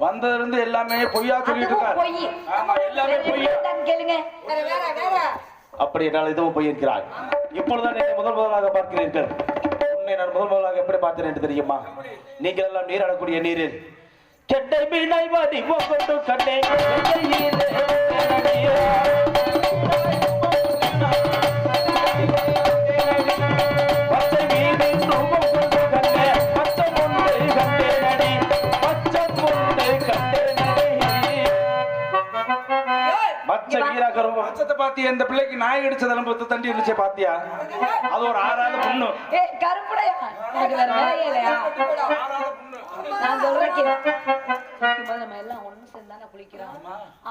வந்ததுல இருந்து எல்லாமே பொய்யா சொல்லிட்டு அதுவும் இருக்காரு பொய். ஆமா எல்லாமே பொய்யா. என்னன்னு கேளுங்க. வேற வேற வேற. அப்படி என்னால் இதுவும் போயிருக்கிறாய். இப்பொழுதுதான் என்னை முதல் முதலாக பார்க்கிறீர்கள். உன்னை நான் முதல் முதலாக எப்படி பார்த்தேன் என்று தெரியுமா? நீங்கள் எல்லாம் நீராடக்கூடிய நீரில். கெட்டை மீனை வாடி கொண்டு கண்டே பாத்தியா இந்த பிள்ளைக்கு நாய் அடிச்ச பத்து தண்டி இருந்துச்சே பாத்தியா? அது ஒரு ஆறாவது பொண்ணு. கருப்புடையா நான் சொல்றேன்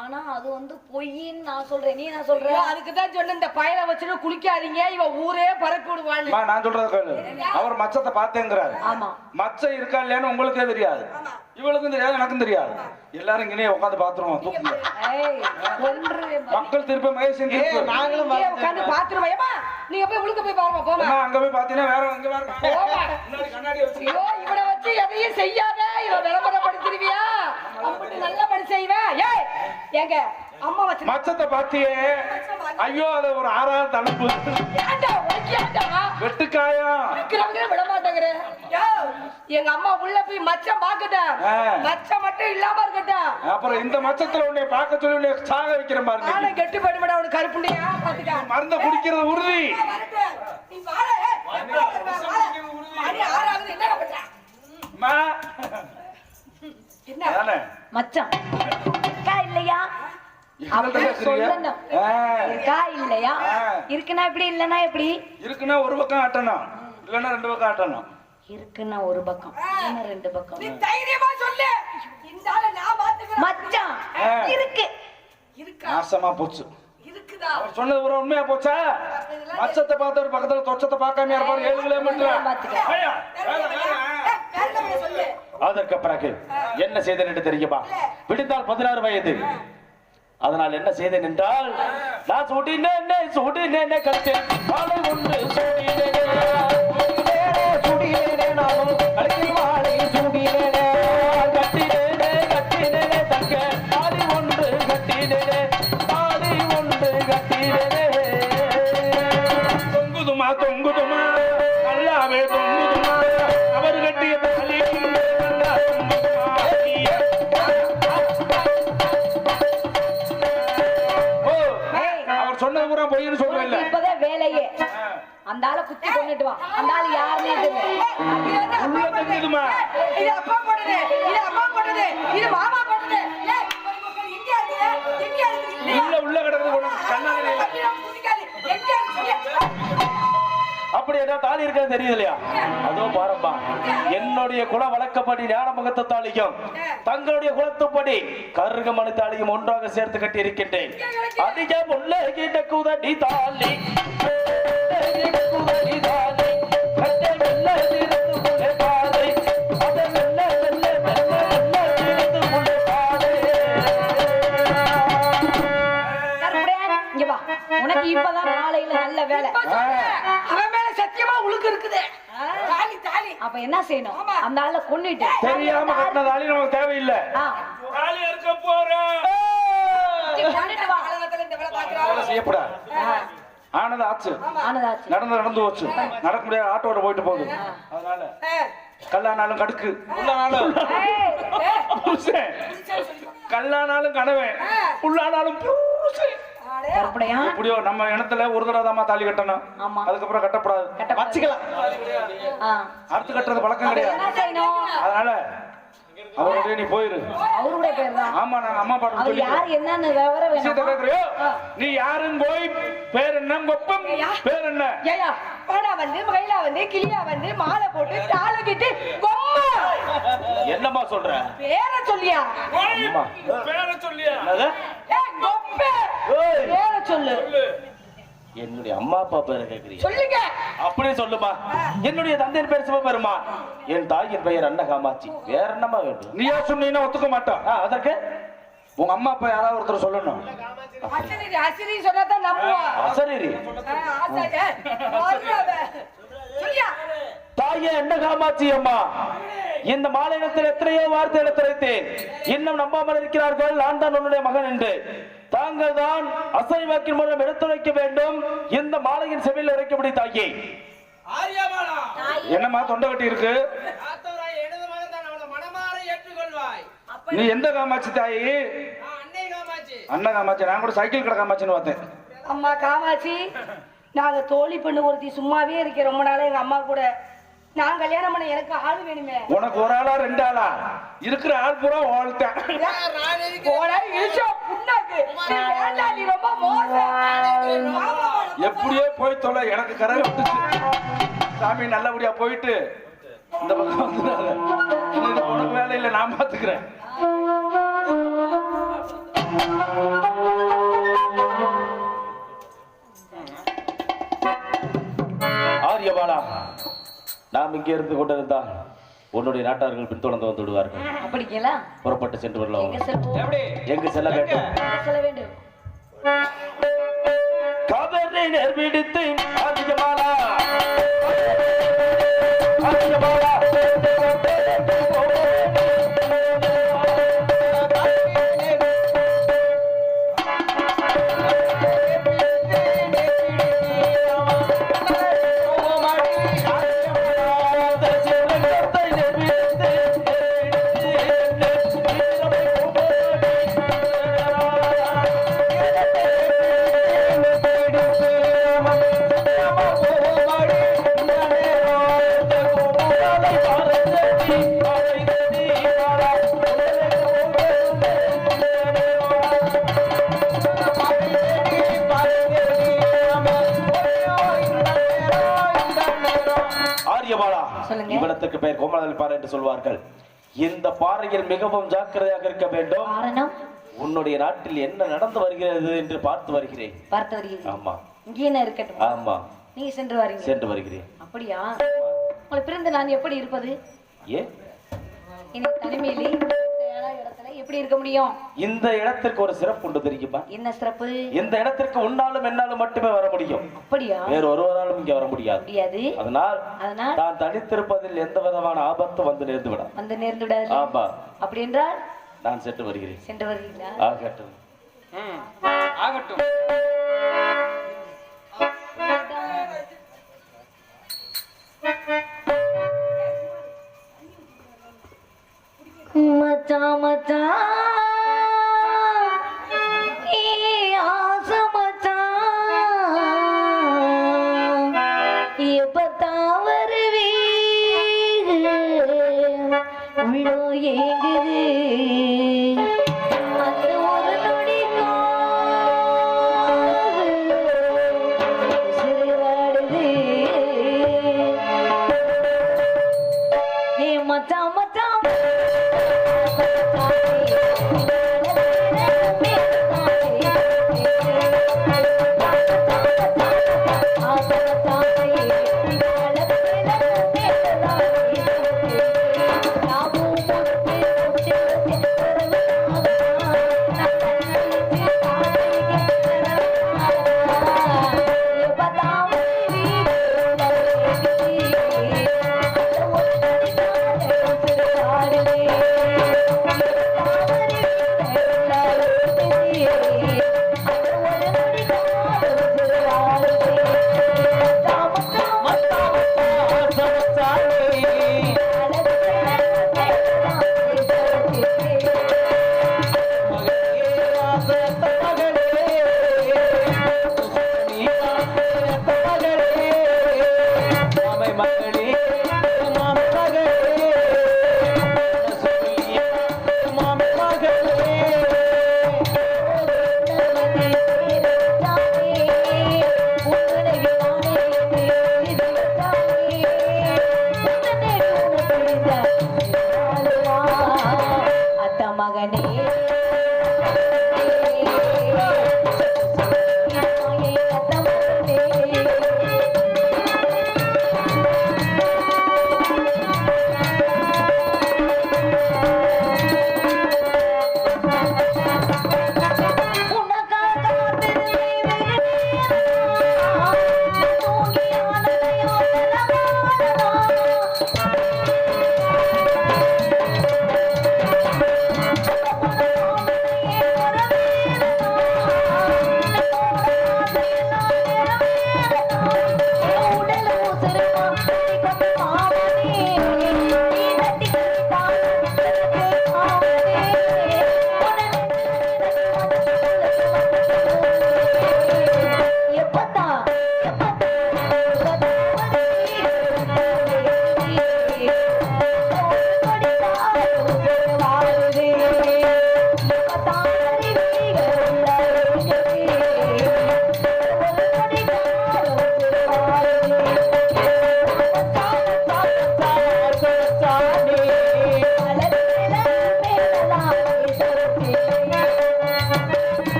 ஆனா அது வந்து பொய்ன்னு நான் சொல்றேன். நீ என்ன சொல்ற? அதுக்கு தான் சொன்ன இந்த பயலை வச்சுட்டு குளிக்காதீங்க இவ ஊரே பரப்பி விடுவான்னு. அம்மா, நான் சொல்றத கேளு. அவர் மச்சத்தை பார்த்தேங்கிறாரு. ஆமா. மச்சம் இருக்கா இல்லையான்னு உங்களுக்கே தெரியாது. இவளுக்கும் தெரியாது எனக்கும் தெரியாது. எல்லாரும் இங்கே உட்காந்து பாத்துருவோம். மக்கள் திருப்ப மகேசன் திருப்பு. இங்கே உட்காந்து பாத்துருவா ஏமா நீங்க போய் உழுக்க போய் பாருங்க போமா அங்க போய் பாத்தீங்கன்னா வேற அங்க வேற போமா முன்னாடி கண்ணாடி வச்சு ஐயோ இவனை வச்சு எதையும் செய்யாத இவ விளம்பரப்படுத்திருவியா அப்படி நல்லபடி செய்வேன் ஏய் ஏங்க அம்மா வச்சு மச்சத்தை பாத்தியே. ஐயோ அது ஒரு ஆறாவது தடுப்பு இருக்கிறவங்க விட மாட்டேங்கிற. எங்க அம்மா உள்ள போய் மச்சம் பாக்கட்டேன். மச்சம் மட்டும் இல்லாம இருக்கட்டும். அப்புறம் இந்த மச்சத்துல உன்னை பார்க்க சொல்லி உன்னை சாக வைக்கிறேன் பாருங்க நானும் கெட்டு போயிடுமடா அவனுக்கு கருப்புண்டியா. பாத்துக்க மருந்த குடிக்கிறது உறுதி. நீ வாழ மணி ஆறாவது என்ன பண்ற? அம்மா. என்ன? அதானே? மச்சான் இருக்கா இல்லையா. இருக்கா. இருக்குன்னா எப்படி இல்லைன்னா எப்படி இருக்குன்னா ஒரு பக்கம் ஆட்டணும் இல்லைன்னா ரெண்டு பக்கம் ஆட்டணும் இருக்குன்னா ஒரு பக்கம் ரெண்டு பக்கம் நீ தைரியமா சொல்லு இந்த ஆளை நான் பாத்துக்கிறேன் மச்சான் ஆ. இருக்கு இருக்கா நாசமா போச்சு இருக்குதா அவர் சொன்னது ஒரு உண்மையா போச்சா மச்சத்தை பார்த்தவர் பக்கத்துல தொச்சத்தை பார்க்காம இருப்பாரு ஏழு கிலோமீட்டர் அதற்கு பிறகு என்ன செய்தேன் என்று தெரியுமா? விடுத்தால் பதினாறு வயது. அதனால் என்ன செய்தேன் என்றால் நான் சுடினேனே சுடினேனே கழுத்தில் மாலை ஒன்று சுடினேனே சுடினேனே நானும் கழுத்தில் மாலை சுடினேனே கட்டினேனே கட்டினேனே தங்க தாலி ஒன்று கட்டினேனே அந்த ஆளை குத்தி கொண்டுட்டு வா. அந்த ஆளு தெரியல இது அப்பா போட்டது. இது அப்பா போட்டது இது அம்மா போட்டது இது மாமா போட்டது உள்ள உள்ள கிடக்குது அப்படி ஏதாவது தாலி இருக்காது தெரியுது இல்லையா? அதோ பாரம்பா என்னுடைய குல வழக்கப்படி ஞான முகத்த தாலியும் தங்களுடைய குலத்துப்படி கருகமணி தாலியும் ஒன்றாக சேர்த்து கட்டி இருக்கின்றேன் அதிகம் உள்ள கிட்ட குதடி தாலி. இப்பதான் காலையில நல்ல வேலை. அவன் மேல சத்தியமா உழுக்கு இருக்குது. தாலி தாலி. அப்ப என்ன செய்யணும்? அந்த ஆளை கொன்னுட்டு. தெரியாம கட்டின தாலி நமக்கு தேவையில்லை. தாலி இருக்க பாக்குறான் செய்யப்படாது ஆனது ஆச்சு நடந்து நடந்து போச்சு நடக்க முடியாது ஆட்டோட போயிட்டு போகுது. அதனால கல்லானாலும் கடுக்கு. உள்ளானாலும். கல்லானாலும் கனவன். உள்ளானாலும் எப்படியோ நம்ம இனத்துல ஒரு தடவை தாம்மா தாலி கட்டணும். ஆமா. அதுக்கப்புறம் கட்டக்கூடாது கட்டக்கூடாது. வச்சுக்கலாம். அடுத்து கட்டுறது பழக்கம் கிடையாது. அதனால அவருடைய நீ போயிரு. அவருடைய பேர் தான் ஆமா நாங்க அம்மா பாட்டு சொல்லி யார் என்னன்னு விவரம் விஷயத்தை வேணும் கேக்குறியோ நீ யாருன்னு போய் பேர் என்ன? கொப்பம். பேர் என்ன? ஏயா பாடா வந்து மயிலா வந்து கிளியா வந்து மாலை போட்டு தாளை கட்டி கொம்மா என்னம்மா சொல்ற? பேர சொல்லியா? அம்மா. பேரை சொல்லியா? என்னது? ஏய் கொப்பே ஏய், பேர சொல்லு. என்னுடைய அம்மா அப்பா பேரை கேக்குறீங்க? சொல்லுங்க. அப்படியே சொல்லுமா. என்னுடைய தந்தையின் பேர் சிவபெருமா. என் தாயின் பெயர் அன்ன காமாட்சி வேற என்னமா வேண்டும்? நீயா சொன்னீங்கன்னா ஒத்துக்க மாட்டோம் ஆ, அதற்கு? உங்க அம்மா அப்பா யாராவது ஒருத்தர் சொல்லணும். அசரீரி தாயே அன்ன காமாட்சி அம்மா. இந்த மாநிலத்தில் எத்தனையோ வார்த்தை எடுத்துரைத்தேன் இன்னும் நம்பாமல் இருக்கிறார்கள். நான் தான் உன்னுடைய மகன் என்று. தாங்கள் தான் அசை வாக்கின் மூலம் எடுத்துரைக்க வேண்டும். மாலையின் செவியில் இறக்கப்படி ஆரியபாலா என்னம்மா தொண்டை கட்டி இருக்கு நீ எந்த காமாட்சி தாயி? அண்ணன் காமாட்சி நான் கூட சைக்கிள் கடை காமாட்சின்னு பார்த்தேன். அம்மா காமாட்சி நாங்க தோழி பெண்ணு ஒருத்தி சும்மாவே இருக்கேன். ரொம்ப நாளா எங்க அம்மா கூட. நான் கல்யாணம் பண்ண எனக்கு ஆள் வேணுமே. உனக்கு ஒரு ஆளா ரெண்டு ஆளா? இருக்கிற ஆள் பூரா வாழ்த்தேன் நான் இருக்கிறேன். போடா, இழுச்சா புண்ணாக்கு. நீ வேண்டாம், நீ ரொம்ப மோசம். ஆமா, எப்படியோ போய் தொலை எனக்கு கரை விட்டுச்சு சாமி நல்லபடியா போயிட்டு இந்த பக்கம் வந்துடாத இது உனக்கு வேலை இல்லை நான் பாத்துக்கிறேன். ஆரியபாலா நாம் இங்கே இருந்து கொண்டிருந்தான் உன்னுடைய நாட்டார்கள் பின்தொடர்ந்து வந்து விடுவார்கள். அப்படிங்களா புறப்பட்டு சென்று வரலாம் எங்க செல்ல வேண்டும்? செல்ல வேண்டும்? காதலை நெர்பிடித்து ஆரியபாலா சொல்லுங்க. இவ்விடத்துக்கு பெயர் கோமலதல் பாறை என்று சொல்வார்கள். இந்த பாறையில் மிகவும் ஜாக்கிரதையாக இருக்க வேண்டும். உன்னுடைய நாட்டில் என்ன நடந்து வருகிறது என்று பார்த்து வருகிறேன். பார்த்து வருகிறீர்கள். ஆமா. இங்கே என்ன இருக்கட்டும்? ஆமா. நீங்க சென்று வரீங்க சென்று வருகிறேன். அப்படியா? உங்களை பிறந்து நான் எப்படி இருப்பது? ஏன்? இனி தனிமையிலே இடத்துல எப்படி இருக்க முடியும்? இந்த இடத்திற்கு ஒரு சிறப்பு உண்டு தெரியுமா? என்ன சிறப்பு? இந்த இடத்திற்கு உன்னாலும் என்னாலும் மட்டுமே வர முடியும். அப்படியா? வேற ஒருவராலும் இங்க வர முடியாது. முடியாது. அதனால் அதனால் தான் தனித்திருப்பதில் எந்த விதமான ஆபத்து வந்து நேர்ந்து விடும் வந்து நேர்ந்து விடாது. ஆமா. அப்படி என்றால்? நான் சென்று வருகிறேன். சென்று வருகிறீங்களா ஆகட்டும். ம், ஆகட்டும்.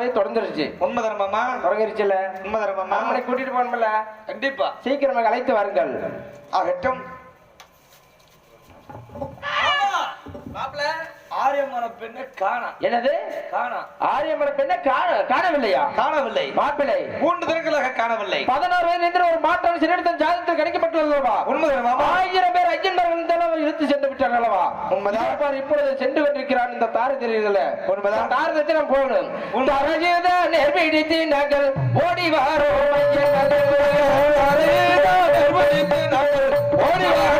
வயசு தொடர்ந்துருச்சு. உண்மைதான மாமா தொடங்கிருச்சுல. உண்மைதான மாமா நம்மளை கூட்டிட்டு போகணும்ல. கண்டிப்பா. சீக்கிரமாக அழைத்து வாருங்கள். ஆகட்டும் மாப்பிள ஆரியமன பெண்ணை காணா. எனது காணா. ஆரியமன பெண்ணை காணவில்லையா? காணவில்லை. மாப்பிள்ளை. மூன்று தினங்களாக காணவில்லை. பதினாறு வயது ஒரு மாற்றம் சிறுத்தன் ஜாதத்தில் கணிக்கப்பட்டுள்ளதுவா உண்மைதான் ஆயிரம் பேர் ஐயன்மார்கள் இழுத்து சென்று விட்டார்கள் அல்லவா உண்மைதான் இப்பொழுது சென்று கொண்டிருக்கிறான் இந்த தாரை தெரியல உண்மைதான். தாரதத்தை நாம் போகணும். தரஜீத நெர்மிடித்து நாங்கள் ஓடி வாரோ ஓடி வாரோ